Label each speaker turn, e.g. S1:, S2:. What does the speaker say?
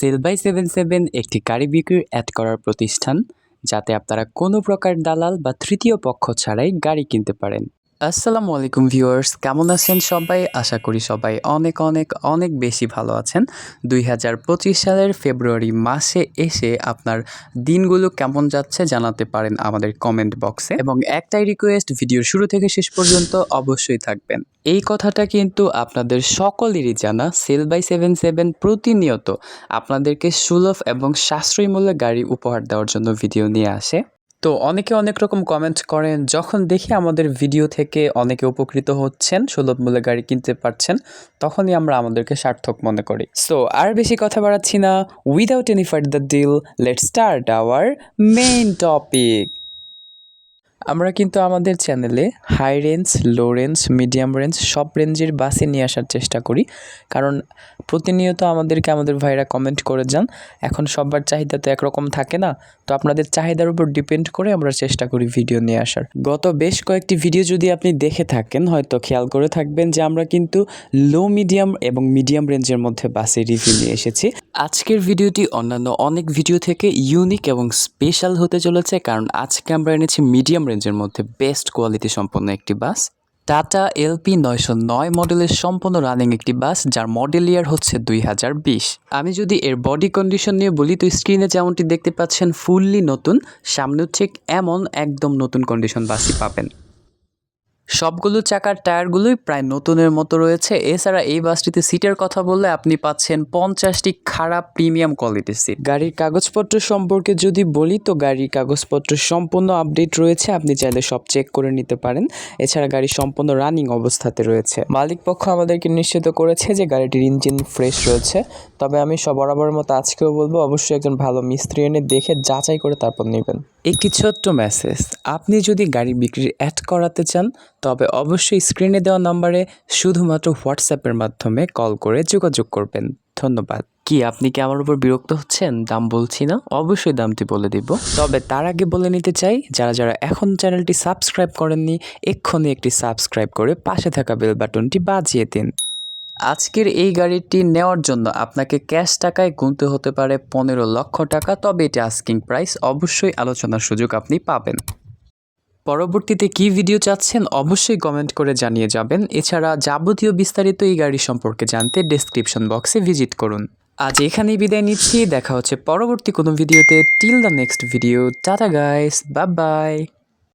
S1: Sell by seven seven একটি গাড়ি বিক্রির অ্যাড করার প্রতিষ্ঠান, যাতে আপনারা কোনো প্রকার দালাল বা তৃতীয় পক্ষ ছাড়াই গাড়ি কিনতে পারেন। আসসালামু আলাইকুম ভিউয়ার্স, কেমন আছেন সবাই? আশা করি সবাই অনেক অনেক অনেক বেশি ভালো আছেন। দুই হাজার পঁচিশ সালের ফেব্রুয়ারি মাসে এসে আপনার দিনগুলো কেমন যাচ্ছে জানাতে পারেন আমাদের কমেন্ট বক্সে এবং একটাই রিকোয়েস্ট ভিডিওর শুরু থেকে শেষ পর্যন্ত অবশ্যই থাকবেন। এই কথাটা কিন্তু আপনাদের সকলেরই জানা সেল বাই সেভেন সেভেন প্রতিনিয়ত আপনাদেরকে সুলভ এবং সাশ্রয়ী মূল্যে গাড়ি উপহার দেওয়ার জন্য ভিডিও নিয়ে আসে। তো অনেকে অনেক রকম কমেন্ট করেন, যখন দেখি আমাদের ভিডিও থেকে অনেকে উপকৃত হচ্ছেন, সুলভ মূল্যে গাড়ি কিনতে পারছেন, তখনই আমরা আমাদেরকে সার্থক মনে করি। সো আর বেশি কথা বাড়াচ্ছি না without any further deal let start our main topic আমরা কিন্তু আমাদের চ্যানেলে high range low range medium range সব রেঞ্জের বাসে নিয়ে আসার চেষ্টা করি। কারণ প্রতিনিয়ত আমাদেরকে আমাদের ভাইরা কমেন্ট করে যান, এখন সবার চাহিদা তো একরকম থাকে না, তো আপনাদের চাহিদার উপর ডিপেন্ড করে আমরা চেষ্টা করি ভিডিও নিয়ে আসার। গত বেশ কয়েকটি ভিডিও যদি আপনি দেখে থাকেন, হয়তো খেয়াল করে থাকবেন যে আমরা কিন্তু লো মিডিয়াম এবং মিডিয়াম রেঞ্জের মধ্যে বাসে রিভিউ নিয়ে এসেছি। আজকের ভিডিওটি অন্যান্য অনেক ভিডিও থেকে ইউনিক এবং স্পেশাল হতে চলেছে, কারণ আজকে আমরা এনেছি মিডিয়াম রেঞ্জের মধ্যে বেস্ট কোয়ালিটি সম্পন্ন একটি বাস টাটা এলপি নয়শো নয় মডেলের সম্পূর্ণ রানিং একটি বাস যার মডেল ইয়ার হচ্ছে দুই হাজার বিশ। আমি যদি এর বডি কন্ডিশন নিয়ে বলি, তো স্ক্রিনে যেমনটি দেখতে পাচ্ছেন ফুললি নতুন, সামনেও ঠিক এমন একদম নতুন কন্ডিশন বাসই পাবেন। সবগুলো চাকার টায়ারগুলোই প্রায় নতুনের মতো রয়েছে। এছাড়া এই বাসটিতে সিটের কথা বললে আপনি পাচ্ছেন পঞ্চাশটি খারাপ প্রিমিয়াম কোয়ালিটির সিট। গাড়ির কাগজপত্র সম্পর্কে যদি বলি, তো গাড়ির কাগজপত্র সম্পূর্ণ আপডেট রয়েছে, আপনি চাইলে সব চেক করে নিতে পারেন। এছাড়া গাড়ি সম্পূর্ণ রানিং অবস্থাতে রয়েছে। মালিক পক্ষ আমাদেরকে নিশ্চিত করেছে যে গাড়িটির ইঞ্জিন ফ্রেশ রয়েছে। তবে আমি সব বরাবরের মতো আজকেও বলব, অবশ্যই একজন ভালো মিস্ত্রি এনে দেখে যাচাই করে তারপর নেবেন। একটি ছোট্ট মেসেজ আপনি যদি গাড়ি বিক্রির অ্যাড করাতে চান তবে অবশ্যই স্ক্রিনে দেওয়া নম্বরে শুধুমাত্র হোয়াটসঅ্যাপের মাধ্যমে কল করে যোগাযোগ করবেন। ধন্যবাদ। কি, আপনি কি আমার উপর বিরক্ত হচ্ছেন? দাম বলছি না? অবশ্যই দামটি বলে দিব। তবে তার আগে বলে নিতে চাই, যারা যারা এখন চ্যানেলটি সাবস্ক্রাইব করেননি, এক্ষুনি একটি সাবস্ক্রাইব করে পাশে থাকা বেল বাটনটি বাজিয়ে দিন। আজকের এই গাড়িটি নেওয়ার জন্য আপনাকে ক্যাশ টাকায় গুনতে হতে পারে পনেরো লক্ষ টাকা, তবে এটি আস্কিং প্রাইস অবশ্যই আলোচনার সুযোগ আপনি পাবেন। পরবর্তীতে কি ভিডিও চাচ্ছেন অবশ্যই কমেন্ট করে জানিয়ে যাবেন। এছাড়া যাবতীয় বিস্তারিত এই গাড়ি সম্পর্কে জানতে ডেসক্রিপশন বক্সে ভিজিট করুন। আজ এখানেই বিদায় নিচ্ছি। দেখা হচ্ছে পরবর্তী কোনো ভিডিওতে till the next video tata guys bye bye